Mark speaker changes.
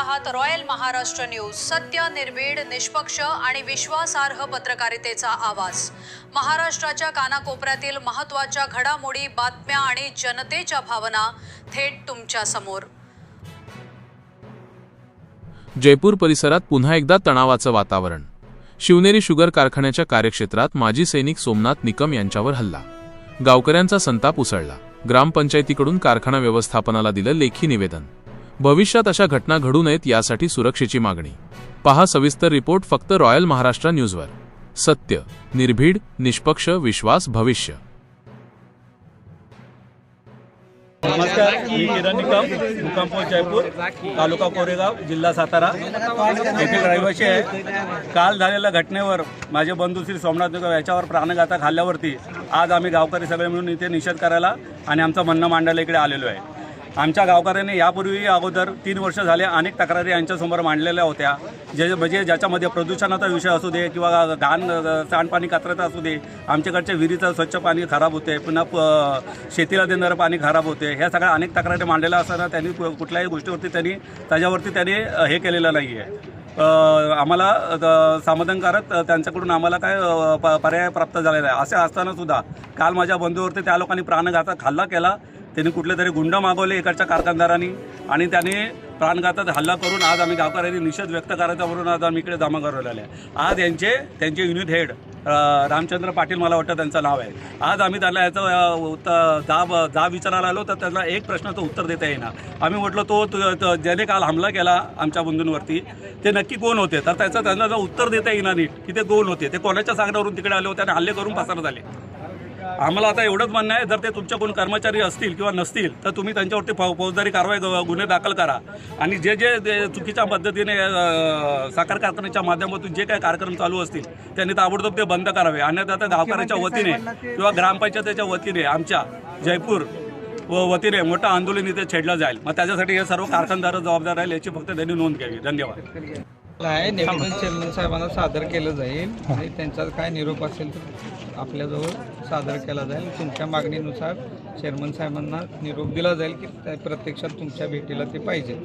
Speaker 1: आहात royal Maharashtra news. सत्य निर्भीड निष्पक्ष आणि विश्वासार्ह पत्रकारितेचा आवाज. महाराष्ट्राच्या कानाकोपऱ्यातील महत्त्वाच्या घडामोडी बातम्या आणि जनतेच्या भावना थेट तुमच्यासमोर.
Speaker 2: जयपूर परिसरात पुन्हा एकदा तणावाचं वातावरण. शिवनेरी शुगर कारखान्याच्या कार्यक्षेत्रात माजी सैनिक सोमनाथ निकम यांच्यावर हल्ला. गावकऱ्यांचा संताप उसळला. ग्रामपंचायतीकडून कारखाना व्यवस्थापनाला दिलं लेखी निवेदन. भविष्यात अशा घटना घडू नयेत यासाठी सुरक्षेची मागणी. पहा सविस्तर रिपोर्ट फक्त रॉयल महाराष्ट्र न्यूजवर. सत्य निर्भीड निष्पक्ष विश्वास भविष्य.
Speaker 3: नमस्कार मी किरण निकम मुक्काम जयपूर तालुका कोरेगाव जिल्हा सातारा. येथील रहिवासी आहे काल झालेल्या घटनेवर माझे बंधू श्री सोमनाथ निकम याच्यावर प्राणघातक हल्ल्यावरती आज आम्ही गावकरी सगळे मिळून इथे निषेध करायला आणि आमचं म्हणणं मांडायला इकडे आलेलो आहे. आमच्या गावकऱ्यांनी यापूर्वी अगोदर तीन वर्ष झाले अनेक तक्रारी यांच्यासमोर मांडलेल्या होत्या. जे म्हणजे ज्याच्यामध्ये प्रदूषणाचा विषय असू दे किंवा घाण सांडपाणी कचऱ्याचा असू दे आमच्याकडच्या विहिरीचं स्वच्छ पाणी खराब होते पुन्हा प- शेतीला देणारं पाणी खराब होते ह्या सगळ्या अनेक तक्रारी मांडलेल्या असताना त्यांनी कुठल्याही गोष्टीवरती त्यांनी त्याच्यावरती त्यांनी हे केलेलं नाही आहे आम्हाला समाधानकारक त्यांच्याकडून आम्हाला काय प- पर्याय प्राप्त झालेला आहे. असे असतानासुद्धा काल माझ्या बंधूवरती त्या लोकांनी प्राणघातक हल्ला केला. त्यांनी कुठले तरी गुंड मागवले इकडच्या कारखानदारांनी आणि त्याने प्राणघातात हल्ला करून आज आम्ही गावकऱ्यांनी निषेध व्यक्त करायचा म्हणून आज आम्ही इकडे जमा करवलेले आहे. आज यांचे त्यांचे युनिट हेड रामचंद्र पाटील मला वाटतं त्यांचं नाव आहे. आज आम्ही त्याला याचं उत्तर जाब जाब विचारायला आलो तर त्याला एक प्रश्नाचं उत्तर देता येईना. आम्ही म्हटलं तो ज्याने काल हमला केला आमच्या बंधूंवरती ते नक्की कोण होते? तर त्याचं त्यांना जर उत्तर देता येईना नीट की ते कोण होते? ते कोणाच्या सांगण्यावरून तिकडे आले होते आणि हल्ले करून पसार झाले? आम्हाला आता एवढंच म्हणणं आहे जर ते तुमच्या कोण कर्मचारी असतील किंवा नसतील तर तुम्ही त्यांच्यावरती फौ- फौजदारी कारवाई गुन्हे दाखल करा. आणि जे जे चुकीच्या पद्धतीने साखर कारखान्याच्या माध्यमातून जे काही कार्यक्रम चालू असतील त्यांनी ताबडतोब ते बंद करावे. अन्यथा आता गावकऱ्याच्या वतीने किंवा ग्रामपंचायतीच्या वतीने आमच्या जयपूर व वतीने मोठं आंदोलन इथे छेडलं जाईल. मग त्याच्यासाठी हे सर्व कारखानदार जबाबदार राहील याची फक्त त्यांनी नोंद घ्यावी. धन्यवाद.
Speaker 4: आहे निवेदन चेअरमन साहेबांना सादर केलं जाईल आणि त्यांचा काय निरोप असेल तर आपल्याजवळ सादर केला जाईल. तुमच्या मागणीनुसार चेअरमन साहेबांना निरोप दिला जाईल की त्या प्रत्यक्षात तुमच्या भेटीला ते पाहिजे.